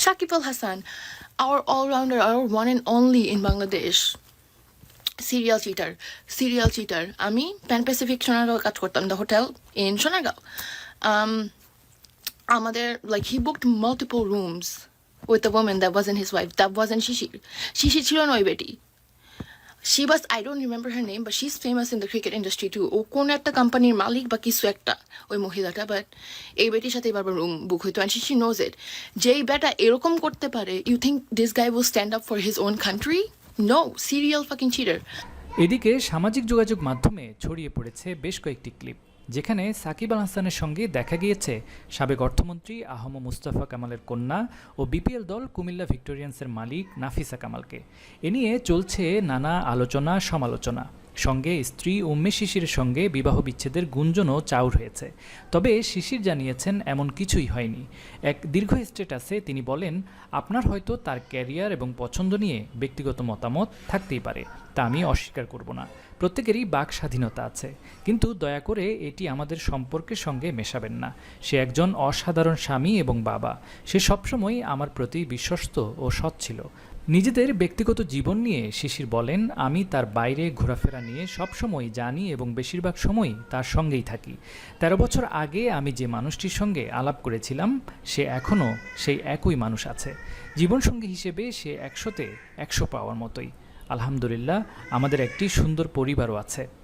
Shakib Al Hassan, our all rounder, our one and only in Bangladesh. Serial cheater serial cheater আমি pan Pacific Sonargaon কাজ করতাম the hotel in Sonargaon. Um, আমাদের like he booked multiple rooms with the women that wasn't his wife that wasn't Shishir Shishir ছিল না বেটি। She was I don't remember her name but she is famous in the cricket industry too ও কোন একটা কোম্পানির মালিক বা কিছু একটা, ওই মহিলাটা বাট এই বেটির সাথে বারবার রুম বুক হইতো। অ্যান্ড শি নোজ ইট যেই বেটা এরকম করতে পারে you think this guy will stand up for his own country no serial fucking cheater এদিকে সামাজিক যোগাযোগ মাধ্যমে ছড়িয়ে পড়েছে বেশ কয়েকটি ক্লিপ যেখানে সাকিব আল হাসানের সঙ্গে দেখা গিয়েছে সাবেক অর্থমন্ত্রী আহম মুস্তাফা কামালের কন্যা ও বিপিএল দল কুমিল্লা ভিক্টোরিয়ান্সের মালিক নাফিসা কামালকে। এ নিয়ে চলছে নানা আলোচনা সমালোচনা সঙ্গে স্ত্রী উম্মে শিশির সঙ্গে বিবাহ বিচ্ছেদের গুঞ্জনও চাউর হয়েছে। তবে শিশির জানিয়েছেন এমন কিছুই হয়নি। এক দীর্ঘ স্ট্যাটাসে তিনি বলেন, আপনার হয়তো তার ক্যারিয়ার এবং পছন্দ নিয়ে ব্যক্তিগত মতামত থাকতেই পারে, তা আমি অস্বীকার করব না। প্রত্যেকেরই বাক স্বাধীনতা আছে। কিন্তু দয়া করে এটি আমাদের সম্পর্কের সঙ্গে মেশাবেন না। সে একজন অসাধারণ স্বামী এবং বাবা। সে সবসময় আমার প্রতি বিশ্বস্ত ও সৎ ছিল। নিজেদের ব্যক্তিগত জীবন নিয়ে শিশির বলেন, আমি তার বাইরে ঘোরাফেরা নিয়ে সবসময় জানি এবং বেশিরভাগ সময় তার সঙ্গেই থাকি। তেরো বছর আগে আমি যে মানুষটির সঙ্গে আলাপ করেছিলাম, সে এখনও সেই একই মানুষ আছে। জীবনসঙ্গী হিসেবে সে একশোতে একশো পাওয়ার মতোই। আলহামদুলিল্লাহ, আমাদের একটি সুন্দর পরিবারও আছে।